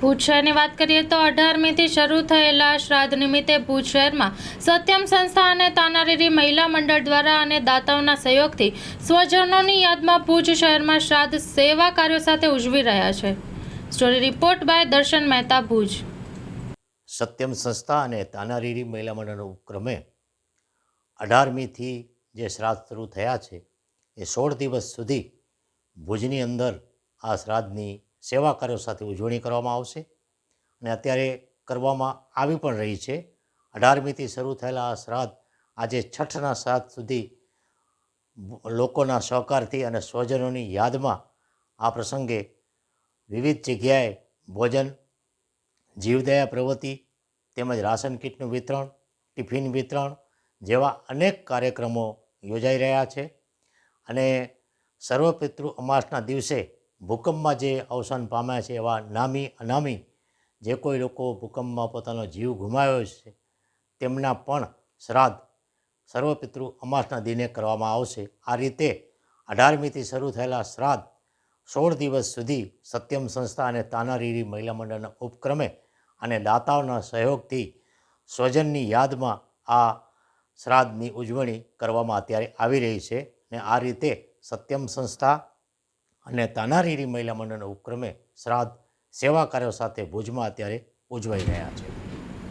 ભુજ શહેરની વાત કરીએ તો અઢારમીથી શરૂ થયેલા શ્રાદ્ધ નિમિત્તે ભુજ શહેરમાં સત્યમ સંસ્થા અને તાનારીરી મહિલા મંડળ દ્વારા અને દાતાઓના સહયોગથી સ્વજનોની યાદમાં ભુજ શહેરમાં શ્રાદ્ધ સેવા કાર્યો સાથે ઉજવી રહ્યા છે. સ્ટોરી રિપોર્ટ બાય દર્શન મહેતા ભુજ. સત્યમ સંસ્થા અને તાનારીરી મહિલા મંડળના ઉપક્રમે અઢારમીથી જે શ્રાદ્ધ શરૂ થયા છે, એ સોળ દિવસ સુધી ભુજની અંદર આ શ્રાદ્ધની સેવા કાર્યો સાથે ઉજવણી કરવામાં આવશે અને અત્યારે કરવામાં આવી પણ રહી છે. અઢારમીથી શરૂ થયેલા આ શ્રાદ્ધ આજે છઠના શ્રાદ્ધ સુધી લોકોના સહકારથી અને સ્વજનોની યાદમાં આ પ્રસંગે વિવિધ જગ્યાએ ભોજન, જીવદયા પ્રવૃત્તિ તેમજ રાશન કીટનું વિતરણ, ટિફિન વિતરણ જેવા અનેક કાર્યક્રમો યોજાઈ રહ્યા છે. અને સર્વપિતૃ અમાસના દિવસે ભૂકંપમાં જે અવસાન પામ્યા છે એવા નામી અનામી જે કોઈ લોકો ભૂકંપમાં પોતાનો જીવ ગુમાવ્યો છે, તેમના પણ શ્રાદ્ધ સર્વપિતૃ અમાસના દિને કરવામાં આવશે. આ રીતે અઢારમીથી શરૂ થયેલા શ્રાદ્ધ સોળ દિવસ સુધી સત્યમ સંસ્થા અને તાનારીરી મહિલા મંડળના ઉપક્રમે અને દાતાઓના સહયોગથી સ્વજનની યાદમાં આ શ્રાદ્ધની ઉજવણી કરવામાં અત્યારે આવી રહી છે ને આ રીતે સત્યમ સંસ્થા અને તાનારીરી મહિલા મંડળના ઉપક્રમે શ્રાદ્ધ સેવા કાર્યો સાથે ભુજમાં અત્યારે ઉજવાઈ રહ્યા છે.